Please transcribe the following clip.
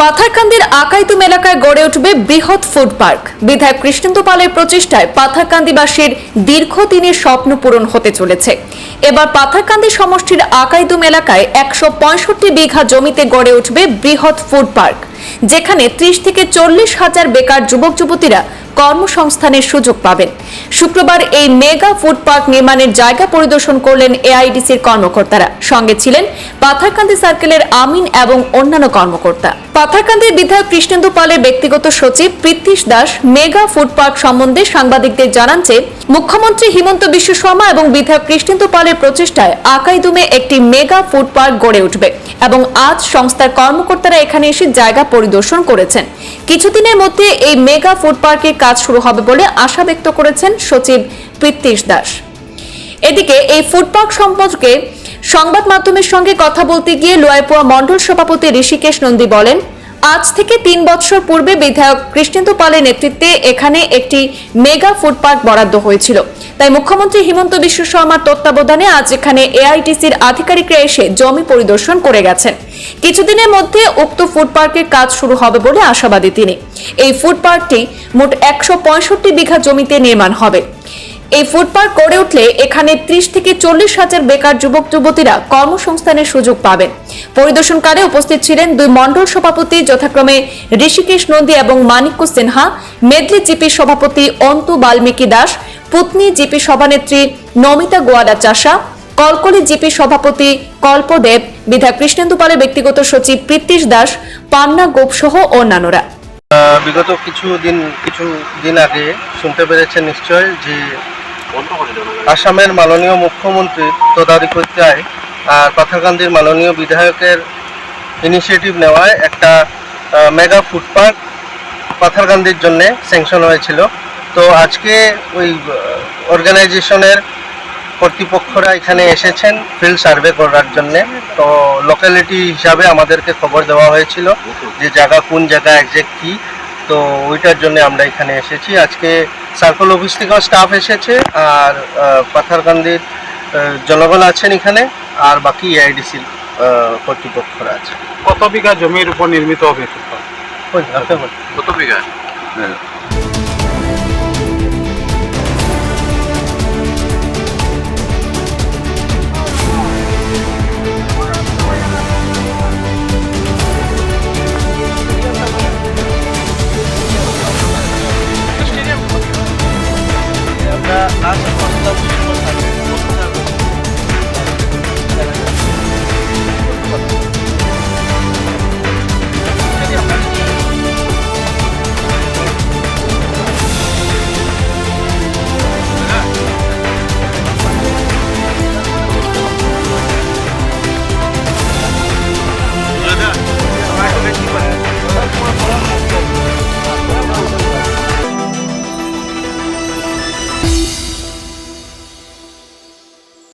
পাথারকান্দির আকাইতুম এলাকায় গড়ে উঠবে বৃহৎ ফুড পার্ক বিধায়ক কৃষ্ণেন্দু পালের প্রচেষ্টায় পাথারকান্দিবাসীর দীর্ঘদিনের স্বপ্ন পূরণ হতে চলেছে। এবার পাথারকান্দি সমষ্টির আকাইতুম এলাকায় একশো পঁয়ষট্টি বিঘা জমিতে গড়ে উঠবে বৃহৎ ফুড পার্ক যেখানে ত্রিশ থেকে চল্লিশ হাজার বেকার যুবক যুবতীরা কর্মসংস্থানের সুযোগ পাবেন। শুক্রবার এই মেগা ফুড পার্ক নির্মাণের জায়গা পরিদর্শন করলেন এআইডিসির কর্মকর্তারা। সঙ্গে ছিলেন পাথারকান্দি সার্কেলের আমিন এবং অন্যান্য কর্মকর্তা। পাথারকান্দির বিধায়ক কৃষ্ণেন্দু পালের ব্যক্তিগত সচিব Pritish Das mega food park সম্বন্ধে সাংবাদিকদের জানান যে, মুখ্যমন্ত্রী হিমন্ত বিশ্ব শর্মা এবং বিধায়ক কৃষ্ণেন্দু পালের প্রচেষ্টায় আকাইদুমে একটি মেগা ফুড পার্ক গড়ে উঠবে এবং আজ সংস্থার কর্মকর্তারা এখানে এসে জায়গা পরিদর্শন করেছেন। কিছুদিনের মধ্যে এই মেগা ফুড পার্কের কাজ শুরু হবে বলে আশা ব্যক্ত করেছেন সচিব প্রীতিশ দাস। এদিকে এই ফুড পার্ক সম্পর্কে সংবাদ মাধ্যমের সঙ্গে কথা বলতে গিয়ে লোয়াইপুয়া মণ্ডল সভাপতি ঋষিকেশ নন্দী বলেন আজ থেকে তিন বছর পূর্বে বিধায়ক কৃষ্ণেন্দু পালের নেতৃত্বে এখানে একটি মেগা ফুড পার্ক বরাদ্দ হয়েছিল। তাই মুখ্যমন্ত্রী হিমন্ত বিশ্ব শর্মার তত্ত্বাবধানে আজ এখানে এআইটিসির আধিকারিকরা এসে জমি পরিদর্শন করে গেছেন। কিছুদিনের মধ্যে উক্ত ফুড পার্কের কাজ শুরু হবে বলে আশাবাদী তিনি। এই ফুড পার্কটি মোট একশো পঁয়ষট্টি বিঘা জমিতে নির্মাণ হবে। এই পার্ক গড়ে উঠলে এখানে ত্রিশ থেকে চল্লিশ হাজার বেকার যুবক যুবতীরা কর্মসংস্থানের সুযোগ পাবেন। পরিদর্শনকালে উপস্থিত ছিলেন দুই মণ্ডল সভাপতি যথাক্রমে ঋষিকেশ নন্দী এবং মানিক্য সিনহা, মেদলি জিপি সভাপতি অন্তু বাল্মীকি দাস, পুতনি জিপি সভানেত্রী নমিতা গোয়ালা চাষা, কলকলি জিপি সভাপতি কল্পদেব, বিধায়ক কৃষ্ণেন্দু পালের ব্যক্তিগত সচিব প্রীতিশ দাস, পান্না গোপ সহ অন্যান্যরা। বিগত কিছু দিন কিছু দিন আগে শুনতে পেরেছেন নিশ্চয় যে আসামের মাননীয় মুখ্যমন্ত্রী তদারকিতায় আর পাথারকান্দির মাননীয় বিধায়কের ইনিশিয়েটিভ নেওয়ায় একটা মেগা ফুড পার্ক পাথারকান্দির জন্যে স্যাংশন হয়েছিল। তো আজকে ওই অর্গানাইজেশনের কর্তৃপক্ষরা এখানে এসেছেন ফিল্ড সার্ভে করার জন্য। তো লোকালিটি হিসাবে আমাদেরকে খবর দেওয়া হয়েছিল যে জায়গা কোন জায়গা একজ্যাক্ট কী। তো ওইটার জন্য আমরা এখানে এসেছি। আজকে সার্কল অফিস থেকেও স্টাফ এসেছে আর পাথারকান্দির জনগণ আছেন এখানে আর বাকি এআইডিসির কর্তৃপক্ষরা আছে কত বিঘা জমির উপর নির্মিত হবে। কত বিঘা?